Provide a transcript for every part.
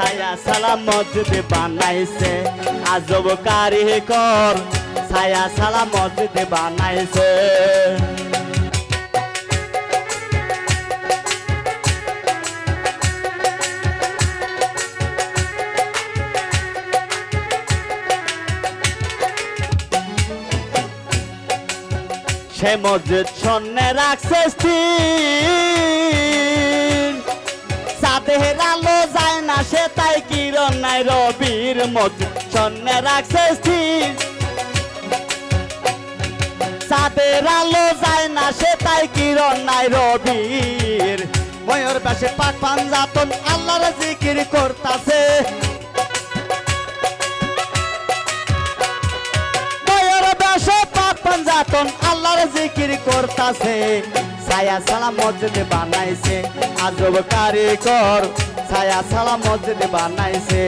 ছায়া সালাম মসজিদ বানাইছে। আজব কারিগর ছায়া সালাম মসজিদ বানাইছে। সে মসজিদ সন্নে রাখছে স্থির। চাঁদের আলো যায় না, সে তাই কিরণ নাই রবির মসজিদ সন্ধ্যে রাখছে স্থির। চাঁদের আলো যায় না, সে তাই কিরণ নাই রবির। ময়ূর পাশে পাক পাঞ্জাতন, আল্লাহর জিকির করতাছে। পাক পাঞ্জাতন আল্লাহর জিকির করতাছে। ছায়া সালাম মসজিদ বানাইছে। আজব কারিগর, ছায়া সালাম মসজিদ বানাইছে।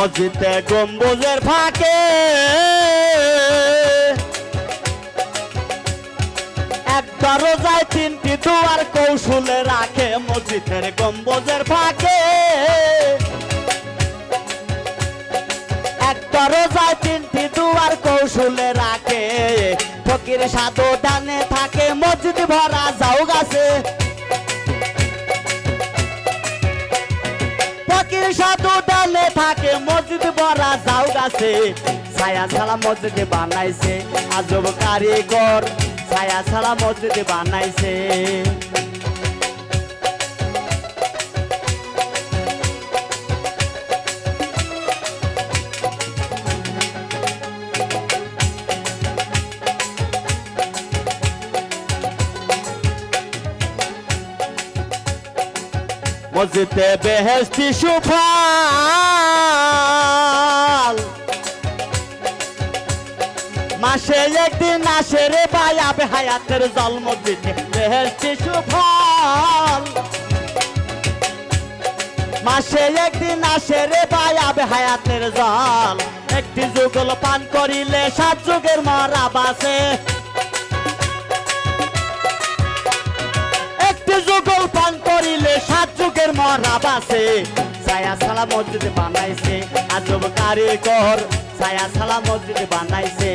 মসজিদে গম্বুজের ফাঁকে। যায় তিনটি দুয়ার কৌশলে রাখে মসজিদের ফাঁকে। তিনটি দুয়ার কৌশলে রাখে। ফকির সাধু ডানে থাকে, মসজিদ ভরা যাও গাছে যাও ছায়া ছাড়া মসজিদ বানাইছে। আজব কারিগর ছায়া ছাড়া মসজিদ বানাইছে। মসজিদে বেহেস্তি সুফল মাসে একদিন আসে রে ভাই আবে হায়াতের জল মসজিদে বেহেস্তি সুফল। মাসে একদিন আসে রে ভাই আবে হায়াতের জল। একটি যুগল পান করিলে সাত যুগের মরা বাসে। একটি যুগল পান করিলে সাত যুগের মরা বাসে। ছায়া সালা মসজিদ বানাইছে আজব কারিগর ছায়া সালা মসজিদ বানাইছে।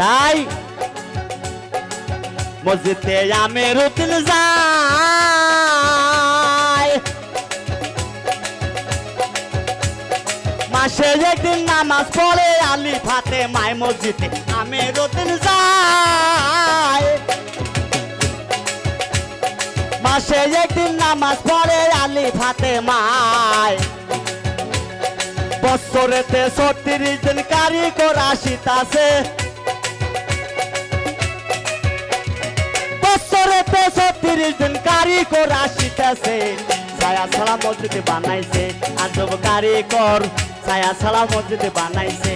তাই মসজিদে আমের রুতিন যায় মাসে একদিন নামাজ পড়ে আলি ফাতে মায় মসজিদে আমি রুতিন যায়। মাসে একদিন নামাজ পড়ে আলি ফাতে মায়। বছরেতে ছত্রিশ দিন কারিগর আসিতাছে। বছরেতে ছত্রিশ দিন কারিগর আসিতেছে। ছায়া ছাড়া মসজিদে বানাইছে আজব কারিগর। ছায়া ছাড়া মসজিদে বানাইছে।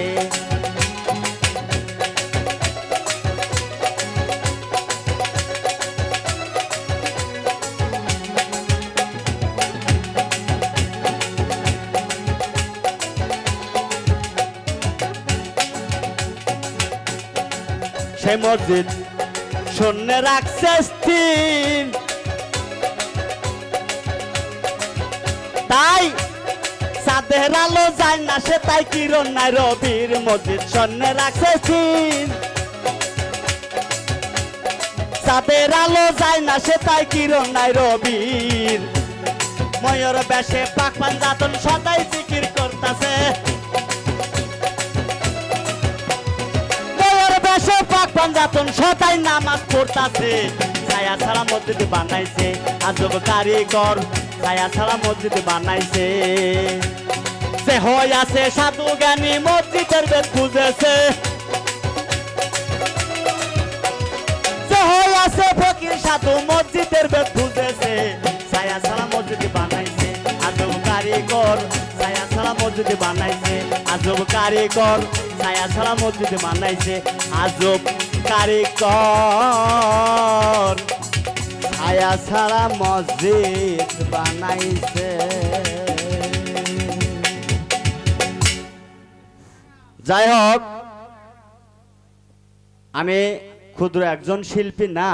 সেই মসজিদ শূন্য রাখছে স্থির। তাই চাঁদের আলো যায় না, সে তাই কিরণ নাই রবির মসজিদ শূন্য রাখছে চাঁদের আলো যায় না, সে তাই কিরণ নাই রবির। ময়ূর বেশে পাক পাঞ্জাতন সদাই জিকির করতাছে। ময়ূর বেশে পাক পাঞ্জাতন সদাই নামাজ পড়তাছে। ছায়া ছাড়া মসজিদ বানাইছে। আজব কারিগর ছায়া ছাড়া মসজিদ বানাইছে। সে হয় আছে সাধু জ্ঞানী, মসজিদের বেদ খুঁজেছে। আছে ফকির, সাধু মসজিদের বেদ খুঁজতেছে ছায়া ছাড়া মসজিদ বানাইছে, আজব কারিগর ছায়া ছাড়া মসজিদ বানাইছে। আজব কারিগর ছায়া ছাড়া মসজিদ বানাইছে, আজব কারিগর। ছায়া ছাড়া মসজিদ বানাইছে। যাই হোক আমি ক্ষুদ্র একজন শিল্পী না